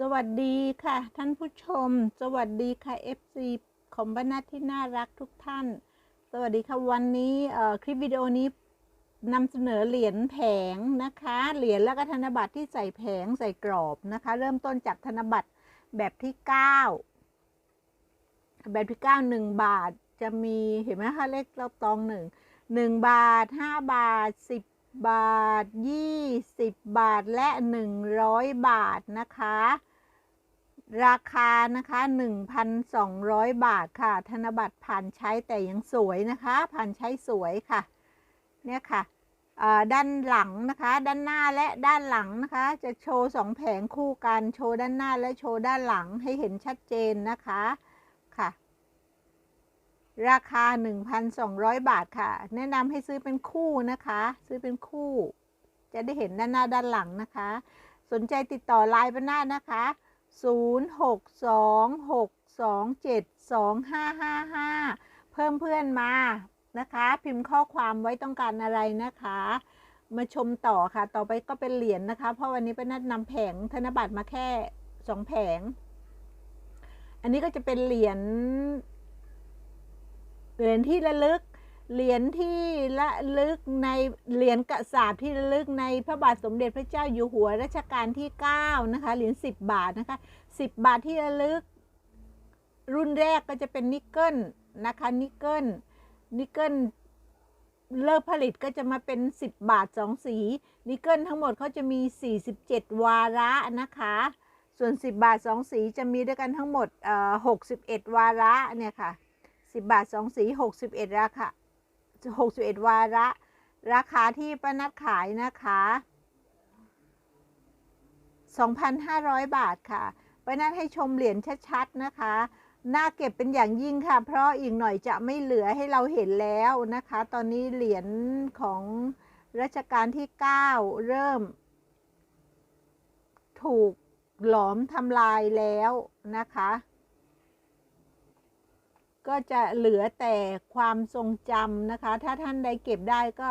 สวัสดีค่ะ ท่านผู้ชม สวัสดีค่ะ FC ของบรรณาที่น่ารักทุกท่าน สวัสดีค่ะวันนี้คลิปวิดีโอนี้นำเสนอเหรียญแผงนะคะ เหรียญแล้วก็ธนบัตรที่ใส่แผงใส่กรอบนะคะ เริ่มต้นจากธนบัตรแบบที่ 9 แบบที่ 9 1 บาทจะมีเห็นไหมคะเลขรอบตองหนึ่งหนึ่งบาท5บาท10บ บาท 20 บาทและ 100 บาทนะคะ ราคานะคะ 1,200 บาทค่ะ ธนบัตรผ่านใช้แต่ยังสวยนะคะ ผ่านใช้สวยค่ะ เนี่ยค่ะอ่าด้านหลังนะคะ ด้านหน้าและด้านหลังนะคะ จะโชว์สองแผงคู่กัน โชว์ด้านหน้าและโชว์ด้านหลังให้เห็นชัดเจนนะคะ ราคา 1,200 บาทค่ะ แนะนำให้ซื้อเป็นคู่นะคะ ซื้อเป็นคู่ จะได้เห็นด้านหน้าด้านหลังนะคะ สนใจติดต่อไลน์บ้านหน้านะคะ 0626272555 เพิ่มเพื่อนมานะคะ พิมพ์ข้อความไว้ต้องการอะไรนะคะ มาชมต่อค่ะ ต่อไปก็เป็นเหรียญนะคะ เพราะวันนี้เป็นนัดนำแผงธนบัตรมาแค่สองแผง อันนี้ก็จะเป็นเหรียญ เหรียญที่ระลึก เหรียญที่ระลึกในเหรียญกระสาบที่ระลึกในพระบาทสมเด็จพระเจ้าอยู่หัวรัชกาลที่ 9 นะคะ เหรียญ10 บาทนะคะ 10 บาทที่ระลึก รุ่นแรกก็จะเป็นนิกเกิลนะคะนิกเกิลนิกเกิลเลิกผลิตก็จะมาเป็น 10 บาท 2 สีนิกเกิลทั้งหมดเขาจะมี 47 วาระนะคะ ส่วน 10 บาท 2 สีจะมีด้วยกันทั้งหมดเอ่อ61 วาระเนี่ยค่ะ 10 บาท 2 สี 61 ราคา 61 วาระ ราคาที่ป้านัดขายนะคะ 2,500 บาทค่ะป้านัดให้ชมเหรียญชัดๆนะคะน่าเก็บเป็นอย่างยิ่งค่ะ เพราะอีกหน่อยจะไม่เหลือให้เราเห็นแล้วนะคะ ตอนนี้เหรียญของรัชกาลที่ 9 เริ่ม ถูกหลอมทำลายแล้วนะคะ ก็จะเหลือแต่ความทรงจำนะคะ ถ้าท่านใดเก็บได้ก็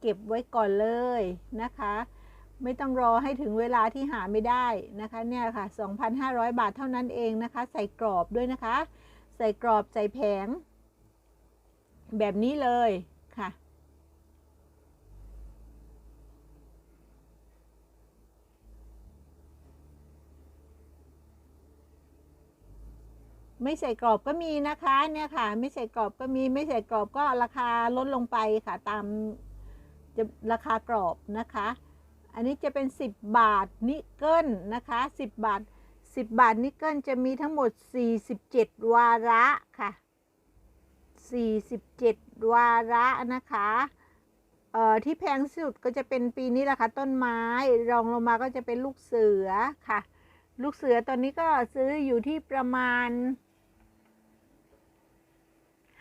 เก็บไว้ก่อนเลยนะคะ ไม่ต้องรอให้ถึงเวลาที่หาไม่ได้นะคะเนี่ยค่ะ 2,500 บาทเท่านั้นเองนะคะ ใส่กรอบด้วยนะคะ ใส่กรอบใส่แผง แบบนี้เลยค่ะ ไม่ใส่กรอบก็มีนะคะเนี่ยค่ะ ไม่ใส่กรอบก็มีไม่ใส่กรอบก็ราคาลดลงไปค่ะตามจะราคากรอบนะคะ อันนี้จะเป็น 10 บาทนิกเกิลนะคะ 10 บาท 10 บาทนิกเกิลจะมีทั้งหมด 47 วาระค่ะ 47 วาระนะคะเอ่อที่แพงสุดก็จะเป็นปีนี้แหละค่ะต้นไม้รองลงมาก็จะเป็นลูกเสือค่ะ ลูกเสือตอนนี้ก็ซื้ออยู่ที่ประมาณ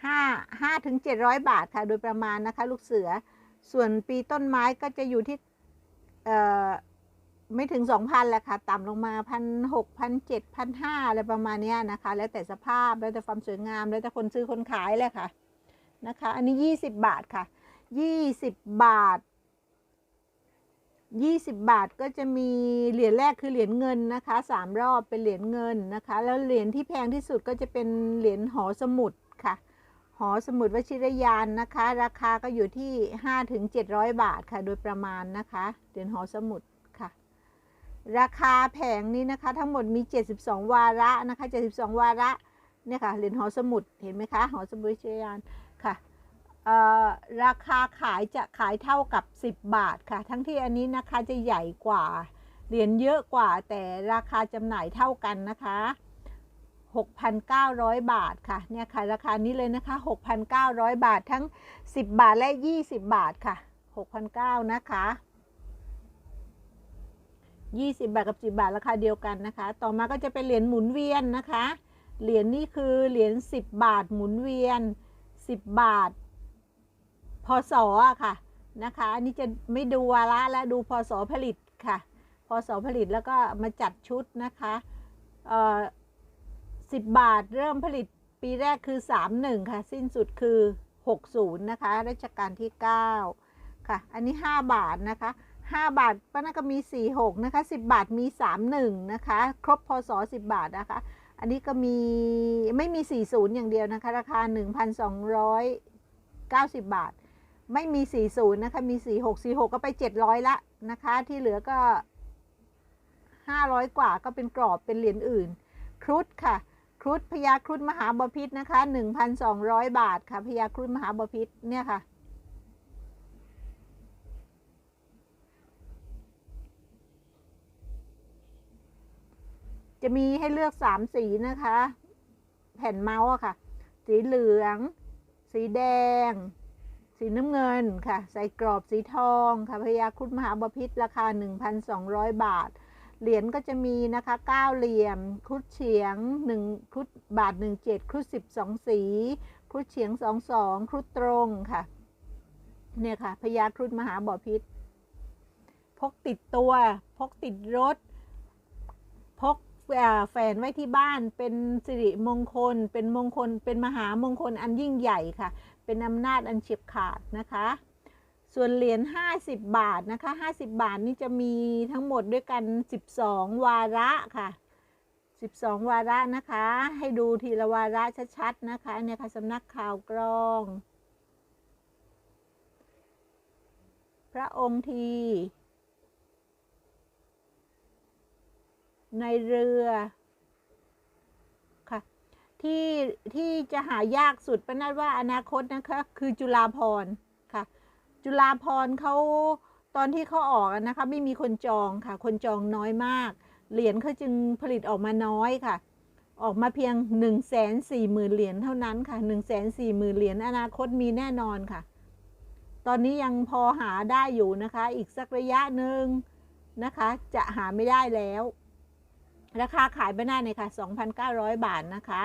ห้าห้าถึงเจ็ดร้อยบาทค่ะ โดยประมาณนะคะ ลูกเสือ ส่วนปีต้นไม้ก็จะอยู่ที่ไม่ถึงสองพันแหละค่ะ ต่ำลงมาพันหกพันเจ็ดพันห้าอะไรประมาณนี้นะคะ แล้วแต่สภาพ แล้วแต่ความสวยงาม แล้วแต่คนซื้อคนขายเลยค่ะ นะคะ อันนี้ยี่สิบบาทค่ะยี่สิบบาท 20 บาทก็จะมีเหรียญแรกคือเหรียญเงินนะคะสามรอบเป็นเหรียญเงินนะคะ แล้วเหรียญที่แพงที่สุดก็จะเป็นเหรียญหอสมุดค่ะ หอสมุดวชิรยานนะคะ ราคาก็อยู่ที่5ถึง700 บาทค่ะ โดยประมาณนะคะเหรียญหอสมุดค่ะ ราคาแผงนี้นะคะทั้งหมดมี 72 วาระนะคะ 72 วาระเนี่ยค่ะเหรียญหอสมุดเห็นไหมคะหอสมุดวชิรยานค่ะราคาขายจะขายเท่ากับ 10 บาทค่ะ ทั้งที่อันนี้นะคะจะใหญ่กว่าเหรียญเยอะกว่าแต่ราคาจำหน่ายเท่ากันนะคะ 6,900 บาทค่ะเนี่ยค่ะราคานี้เลยนะคะ 6,900 บาททั้ง 10 บาทและ 20 บาทค่ะ 6,900นะคะ 20 บาทกับ 10 บาทราคาเดียวกันนะคะ ต่อมาก็จะเป็นเหรียญหมุนเวียนนะคะ เหรียญนี่คือเหรียญ10 บาทหมุนเวียน 10 บาท พศอะค่ะนะคะอันนี้จะไม่ดูวาระและดูพศผลิตค่ะ พศผลิตแล้วก็มาจัดชุดนะคะเอ่อ สิบบาทเริ่มผลิตปีแรกคือ 31 ค่ะ สิ้นสุดคือ 60 นะคะรัชกาลที่ 9 ค่ะ อันนี้ 5 บาทนะคะห้าบาทป้านาก็มีสี่หกนะคะสิบบาทมีสามหนึ่งนะคะ ครบพศสิบบาทนะคะ อันนี้ก็มีไม่มีสี่ศูนย์อย่างเดียวนะคะ ราคาหนึ่งพันสองร้อยเก้าสิบบาท ไม่มีสี่ศูนย์นะคะ มีสี่หกสี่หกก็ไปเจ็ดร้อยละนะคะ ที่เหลือก็ห้าร้อยกว่าก็เป็นกรอบเป็นเหรียญอื่น ครุฑค่ะ ครุฑพญาครุฑมหาบพิษนะคะหนึ่งพันสองร้อยบาทค่ะพญาครุฑมหาบพิษเนี่ยค่ะ จะมีให้เลือกสามสีนะคะ แผ่นเมาส์ค่ะ สีเหลือง สีแดง สีน้ำเงินค่ะ ใส่กรอบสีทองค่ะพญาครุฑมหาบพิษราคา 1,200 บาท เหรียญก็จะมีนะคะ9เหลี่ยมครุฑเฉียง1ครุฑบาท17ครุฑ12 สีครุฑเฉียง 22ครุฑตรงค่ะ เนี่ยค่ะพญาครุฑมหาบ่อพิษ พกติดตัว พกติดรถ พกแฝนไว้ที่บ้านเป็นสิริมงคล เป็นมงคล เป็นมหามงคลอันยิ่งใหญ่ค่ะ เป็นอำนาจอันเฉียบขาดนะคะ ส่วนเหรียญ50 บาทนะคะ 50 บาทนี่จะมีทั้งหมดด้วยกัน 12 วาระค่ะ 12 วาระนะคะ ให้ดูทีละวาระชัดๆนะคะเนี่ยค่ะสำนักข่าวกรอง พระองค์ที ในเรือค่ะที่ที่จะหายากสุดประนัดว่าอนาคตนะคะ คือจุฬาภรณ์ จุฬาภรเขาตอนที่เขาออกนะคะไม่มีคนจองค่ะ คนจองน้อยมาก เหรียญเขาจึงผลิตออกมาน้อยค่ะ ออกมาเพียง1นึ่งแสนสี่หมื่นเหรียญเท่านั้นค่ะ1นึ่งแสนสี่หมื่นเหรียญอนาคตมีแน่นอนค่ะ ตอนนี้ยังพอหาได้อยู่นะคะ อีกสักระยะหนึ่งนะคะ จะหาไม่ได้แล้ว ราคาขายไม่ได้เลยค่ะ 2,900 บาทนะคะ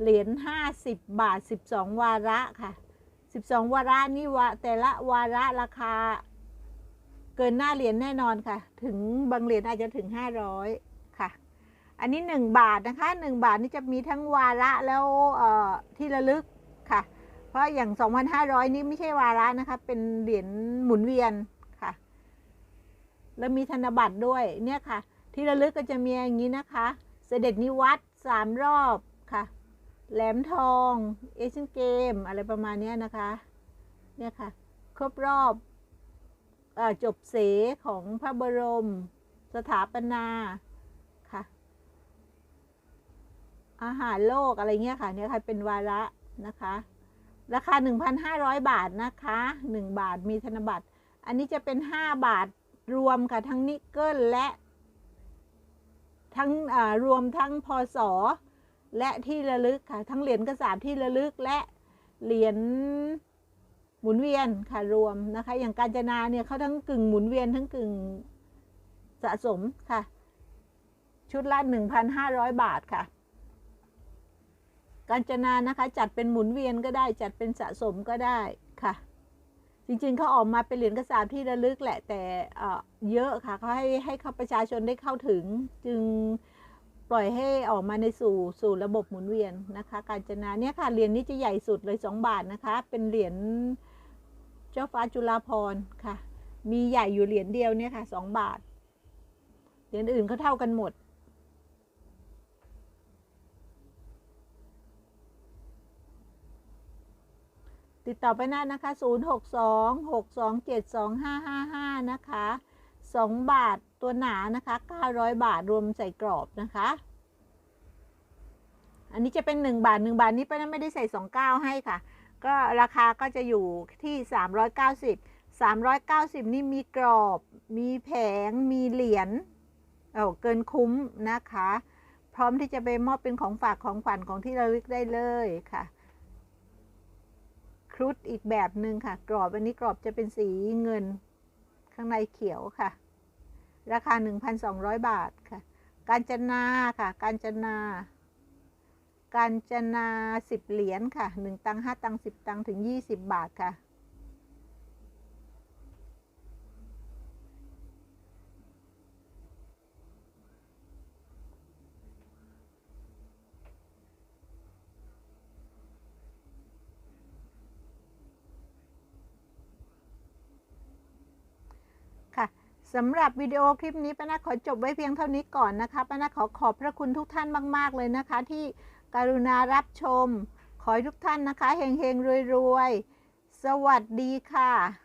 เหรียญ50 บาท 12 วาระค่ะ 12 วาระนี่วะแต่ละวาระราคา เกินหน้าเหรียญแน่นอนค่ะ ถึงบางเหรียญอาจจะถึง 500 ค่ะ อันนี้ 1 บาทนะคะ 1 บาทนี่จะมีทั้งวาระแล้วเอ่อที่ระลึกค่ะ เพราะอย่าง 2,500 นี่ไม่ใช่วาระนะคะ เป็นเหรียญหมุนเวียนค่ะ แล้วมีธนบัตรด้วยเนี่ยค่ะ ที่ระลึกก็จะมีอย่างนี้นะคะ เสด็จนิวัตสามรอบ แหลมทองเอเชียนเกมอะไรประมาณนี้นะคะ เนี่ยค่ะ ครบรอบอจบเสของพระบรม สถาปนาค่ะ อาหารโลกอะไรเงี้ยค่ะ เนี่ยค่ะ เป็นวาระนะคะ ราคา 1,500 บาทนะคะ 1 บาทมีธนบัตร อันนี้จะเป็น 5 บาทรวมค่ะ ทั้งนิกเกิลและ ทั้งรวมทั้งพศ และที่ระลึกค่ะ ทั้งเหรียญกระสาบที่ระลึกและเหรียญหมุนเวียนค่ะรวมนะคะ อย่างกาญจนาเนี่ยเขาทั้งกึ่งหมุนเวียนทั้งกึ่งสะสมค่ะ ชุดละ 1,500 บาทค่ะ กาญจนานะคะจัดเป็นหมุนเวียนก็ได้จัดเป็นสะสมก็ได้ค่ะ จริงๆเขาออกมาเป็นเหรียญกระสาบที่ระลึกแหละแต่เยอะค่ะเขาให้ให้เขาประชาชนได้เข้าถึงจึง ปล่อยให้ออกมาในสู่สู่ระบบหมุนเวียนนะคะ การจนาเนี่ยค่ะเหรียญนี้จะใหญ่สุดเลย 2 บาทนะคะ เป็นเหรียญเจ้าฟ้าจุฬาภรณ์ค่ะ มีใหญ่อยู่เหรียญเดียวเนี่ยค่ะ2บาท เหรียญอื่นเขาเท่ากันหมดติดต่อไปได้านะคะ 062 627 2555 นะคะ 2 บาทตัวหนานะคะ 900 บาทรวมใส่กรอบนะคะ อันนี้จะเป็น 1 บาท 1 บาทนี้ป้าไม่ได้ใส่ 29 ให้ค่ะ ก็ราคาก็จะอยู่ที่ 390 390 นี่มีกรอบ มีแผง มีเหรียญเออเกินคุ้มนะคะ พร้อมที่จะไปมอบเป็นของฝากของขวัญของที่ระลึกได้เลยค่ะครุฑอีกแบบหนึ่งค่ะ กรอบอันนี้กรอบจะเป็นสีเงินข้างในเขียวค่ะ ราคา 1,200 บาทค่ะ การจนาค่ะ การจนา การจนาสิบเหรียญค่ะ 1 ตังค์5ตังค์10 ตังค์ถึง 20 บาทค่ะ สำหรับวิดีโอคลิปนี้ป้านาขอจบไว้เพียงเท่านี้ก่อนนะคะป้านาขอขอบพระคุณทุกท่านมาก ๆ เลยนะคะ ที่กรุณารับชม ขอให้ทุกท่านนะคะเฮงๆรวยๆ สวัสดีค่ะ